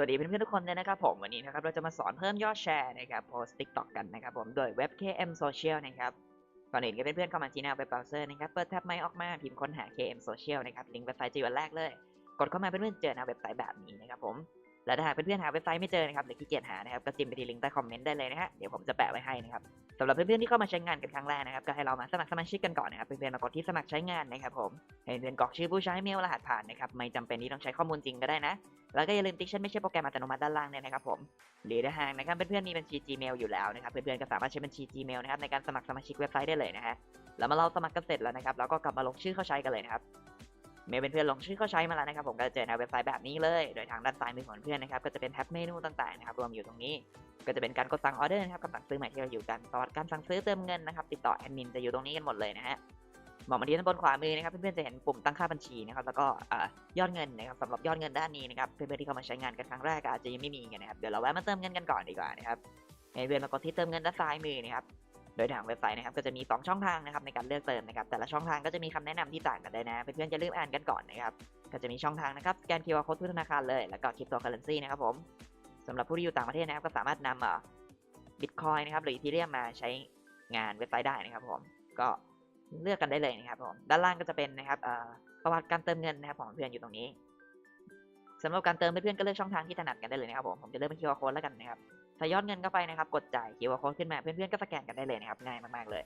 วัสดีเพื่อนๆทุกคนเลยนะครับผมวันนี้นะครับเราจะมาสอนเพิ่มยอดแชร์นะครับโพสต์ TikTok กันนะครับผมโดยเว็บ KM Social นะครับก่อนอื่นก็เพื่อนๆเข้ามาที่หน้าเว็บเบราว์เซอร์นะครับเปิดแท็บไมค์ออกมาพิมพ์ค้นหา KM Social นะครับลิงก์เว็บไซต์จะอยู่อันแรกเลย กดเข้ามาเพื่อนๆเจอหน้าเว็บไซต์แบบนี้นะครับผมและถ้าหากเพื่อนๆหาเว็บไซต์ไม่เจอนะครับหรือขี้เกียจหานะครับก็จิ้มไปที่ลิงก์ใต้คอมเมนต์ได้เลยนะฮะเดี๋ยวผมจะแปะไว้ให้นะครับสำหรับเพื่อนๆที่เข้ามาใช้งานกันครั้งแรกนะครับก็ให้เรามาสมัครสมาชิกกันก่อนนะครับเพื่อนๆมากดที่สมัครใช้งานนะครับผมให้เพื่อนๆกรอกชื่อผู้ใช้เมลรหัสผ่านนะครับไม่จำเป็นที่ต้องใช้ข้อมูลจริงก็ได้นะ แล้วก็อย่าลืมติ๊กฉันไม่ใช่โปรแกรมอัตโนมัติด้านล่างเนี่ยนะครับผมหรือถ้าหากนะครับเพื่อนๆมีบัญชี Gmail อยู่แล้วนะครับเพื่อนๆก็สามารถใช้บัญชี Gmail นะครับในการสมัครสมาชิกเว็บไซต์ได้เลยนะฮะแล้วมาเราสมัครกันเสร็จแล้วนะครับเราก็กลับมาลงชื่อเข้าใช้กันเลยนะครับเมื่อเพื่อนๆลงชื่อเข้าใช้มาแล้วนะครับผมก็จะเจอในเว็บไซต์แบบนี้เลยโดยทางด้านซ้ายมือของเพื่อนนะครับก็จะเป็นแท็บเมนูต่างๆนะครับรวมอยู่ตรงนี้ ก็จะเป็นการกดสั่งออเดอร์นะครับกับสั่งซื้อใหม่ที่เราอยู่กันประวัติการสั่งซื้อเติมเงินนะครับติดต่อแอดมินจะอยู่ตรงนี้กันหมดเลยนะฮะ มองมาที่ด้านบนขวามือนะครับเพื่อนๆจะเห็นปุ่มตั้งค่าบัญชีนะครับแล้วก็ยอดเงินนะครับสำหรับยอดเงินด้านนี้นะครับเพื่อนๆที่เข้ามาใช้งานกันครั้งแรกอาจจะยังไม่มีกันนะครับเดี๋ยวเราแวะมาเติมเงินกันก่อนดีกว่านะครับให้เพื่อนมากดที่เติมเงินด้านซ้ายมือนะครับโดยทางเว็บไซต์นะครับก็จะมี 2 ช่องทางนะครับในการเลือกเติมนะครับแต่ละช่องทางก็จะมีคำแนะนำที่ต่างกันได้นะเพื่อนๆจะรีบอ่านกันก่อนนะครับก็จะมีช่องทางนะครับสแกน QR code ทุกธนาคารเลยแล้วก็คริปโตเคอเรนซีนะครับผมสำหรับผู้ที่อยู่ต่างประเทศนะครับก็สามารถนำบิตคอยนะครับหรืออีทีเรียมมาใช้งานเว็บไซต์ได้นะครับผมก็ เลือกกันได้เลยนะครับผมด้านล่างก็จะเป็นนะครับประวัติการเติมเงินนะครับของเพื่อนอยู่ตรงนี้สำหรับการเติมเพื่อนก็เลือกช่องทางที่ถนัดกันได้เลยนะครับผมผมจะเลือกเป็น QR code แล้วกันนะครับใส่ยอดเงินเข้าไปนะครับ กดจ่าย QR code ขึ้นมาเพื่อนๆก็สแกนกันได้เลยนะครับง่ายมากๆเลย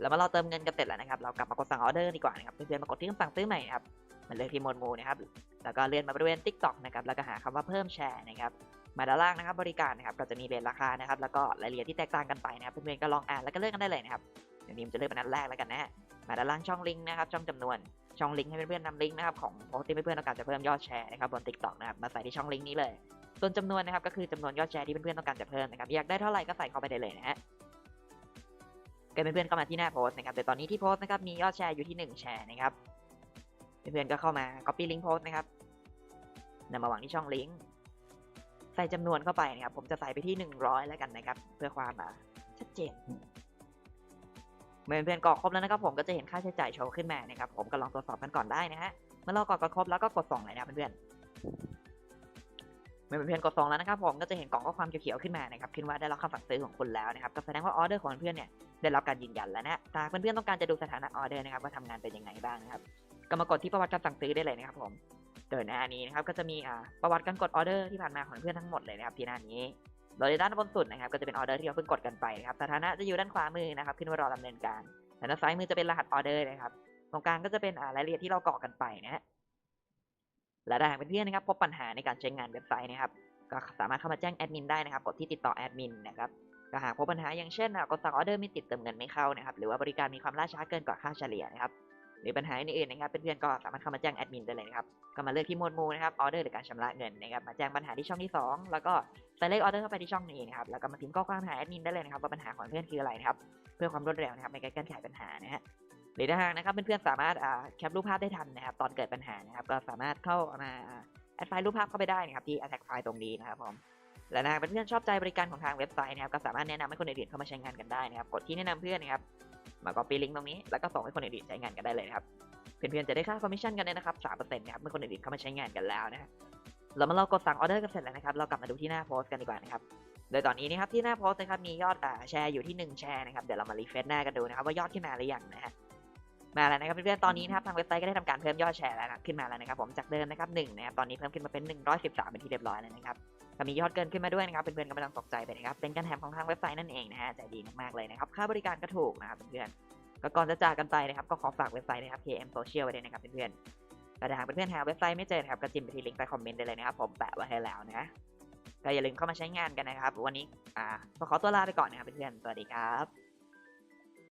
แล้วเมื่อเราเติมเงินกันเสร็จแล้วนะครับ เรากลับมากดสั่งออเดอร์ดีกว่านะครับเพื่อนๆมากดที่คำสั่งซื้อใหม่นะครับมันเลือกที่โมดหมูนะครับแล้วก็เลื่อนมาบริเวณ TikTok นะครับแล้วก็หาคำว่าเพิ่มแชร์นะครับมาด้านล่างนะครับบริการนะครับก็จะมีเรทราคานะครับแล้วก็รายละเอียดที่แตกต่างกันไปนะครับเพื่อนๆก็ลองอ่านแล้วก็เลือกกันได้เลยนะครับ เดี๋ยวนี้ผมจะเลือกเป็นอันแรกแล้วกันนะฮะมาด้านล่างช่องลิงก์นะครับช่องจำนวนช่องลิงก์ให้เพื่อนๆนำลิงก์นะครับของโพสต์ที่เพื่อนๆต้องการจะเพิ่มยอดแชร์นะครับบน TikTok นะครับมาใส่ที่ช่องลิงก์นี้เลย ส่วนจำนวนนะครับก็คือจำนวนยอดแชร์ที่เพื่อนๆต้องการจะเพิ่มนะครับอยากได้เท่าไหร่ก็ใส่เข้าไปได้เลยนะฮะก็เพื่อนๆก็มาที่หน้าโพสต์นะครับแต่ตอนนี้ที่โพสต์นะครับมียอดแชร์อยู่ที่หนึ่งแชร์นะครับเพื่อนๆก็เข้ามา copy link post นะครับนำมาวางที่ช่องลิงก์ใส่จำนวนเข้าไปนะครับผมจะใส่ไปที่ 100 แล้วกันนะครับ เพื่อความชัดเจน เมื่อเพื่อนๆกรอกครบแล้วนะครับผมก็จะเห็นค่าใช้จ่ายโชว์ขึ้นมานะครับผมก็ลองตรวจสอบกันก่อนได้นะฮะเมื่อเรากรอกกันครบแล้วก็กดส่งเลยนะเพื่อนเมื่อเพื่อนกดส่งแล้วนะครับผมก็จะเห็นกล่องข้อความเขียวๆขึ้นมานะครับขึ้นว่าได้รับคำสั่งซื้อของคุณแล้วนะครับก็แสดงว่าออเดอร์ของเพื่อนเนี่ยได้รับการยืนยันแล้วนะถ้าเพื่อนๆต้องการจะดูสถานะออเดอร์นะครับว่าทำงานเป็นยังไงบ้างนะครับก็มากดที่ประวัติการสั่งซื้อได้เลยนะครับผมโดยหน้านี้นะครับก็จะมีอ่าประวัติการกดออเดอร์ที่ผ่านมาของเพื่อนทั้งหมดเลยนะครับที่หน้านี้ โดยด้านบนสุดนะครับก็จะเป็นออเดอร์ที่เราเพิ่งกดกันไปนะครับสถานะจะอยู่ด้านขวามือนะครับ ขึ้นว่ารอดำเนินการแต่ด้านซ้ายมือจะเป็นรหัสออเดอร์นะครับ ตรงกลางก็จะเป็นรายละเอียดที่เราเกรอกกันไปนะฮะและถ้าหากเป็นเพื่อนนะครับ พบปัญหาในการใช้งานเว็บไซต์นะครับ ก็สามารถเข้ามาแจ้งแอดมินได้นะครับ กดที่ติดต่อแอดมินนะครับก็หากพบปัญหาอย่างเช่นอะกดสั่งออเดอร์ไม่ติดเติมเงินไม่เข้านะครับ หรือว่าบริการมีความล่าช้าเกินกว่าค่าเฉลี่ยนะครับ หรือปัญหาอื่นๆนะครับเพื่อนๆก็สามารถเข้ามาแจ้งแอดมินได้เลยนะครับก็มาเลือกที่หมวดหมู่นะครับออเดอร์หรือการชำระเงินนะครับมาแจ้งปัญหาที่ช่องที่ 2 แล้วก็ใส่เลขออเดอร์เข้าไปที่ช่องนี้นะครับแล้วก็มาพิมพ์ข้อความหาแอดมินได้เลยนะครับว่าปัญหาของเพื่อนคืออะไรนะครับเพื่อความรวดเร็วนะครับในการแก้ไขปัญหานะฮะหรือถ้าหากนะครับเพื่อนๆสามารถอ่าแคปรูปภาพได้ทันนะครับตอนเกิดปัญหานะครับก็สามารถเข้ามาแอดไฟล์รูปภาพเข้าไปได้นะครับที่ attach ไฟล์ตรงนี้นะครับผมและถ้าหากเพื่อนๆชอบใจบริการของทางเว็บไซต์นะครับก็สามารถแนะนำให้คนอื่นๆเข้ามาใช้งานกันได้นะครับกดที่แนะนำเพื่อนนะครับ มาก็ปีลิงก์ตรงนี้แล้วก็ส่งให้คนอื่นๆใช้งานกันได้เลยนะครับเพื่อนๆจะได้ค่าคอมมิชชั่นกันเนี่ยนะครับสามเปอร์เซ็นต์นะครับเมื่อคนอื่นๆเข้ามาใช้งานกันแล้วนะฮะเรามาเรากดสั่งออเดอร์กันเสร็จแล้วนะครับเรากลับมาดูที่หน้าโพสต์กันดีกว่านะครับโดยตอนนี้นะครับที่หน้าโพสต์นะครับมียอดอ่าแชร์อยู่ที่1แชร์นะครับเดี๋ยวเรามารีเฟรชหน้ากันดูนะครับว่ายอดขึ้นมาหรือยังนะฮะ มาแล้วนะครับเพื่อนๆตอนนี้นะครับทางเว็บไซต์ก็ได้ทำการเพิ่มยอดแชร์แล้วนะขึ้นมาแล้วนะครับผมจากเดิมนะครับหนึ่งนะครับตอนนี้เพิ่มขึ้นมาเป็น 113 เป็นที่เรียบร้อยแล้วนะครับก็มียอดเกินขึ้นมาด้วยนะครับเพื่อนๆก็ไม่ต้องตกใจไปนะครับเป็นการแถมของทางเว็บไซต์นั่นเองนะฮะใจดีมากๆเลยนะครับค่าบริการก็ถูกนะครับเพื่อนๆก็ก่อนจะจากกันไปนะครับก็ขอฝากเว็บไซต์นะครับ KM Social ไว้ด้วยนะครับเพื่อนๆแต่ถ้าหากเพื่อนๆหาเว็บไซต์ไม่เจอนะครับก็จิ้มไปที่ลิงก์ใต้คอมเมนต์ได้เลยนะครับผมแปะไว้ให้แล้วนะก็อย่าลืมเข้ามาใช้งานกันนะครับ วันนี้อ่าก็ขอตัวลาไปก่อนนะครับเพื่อนๆสวัสดีครับ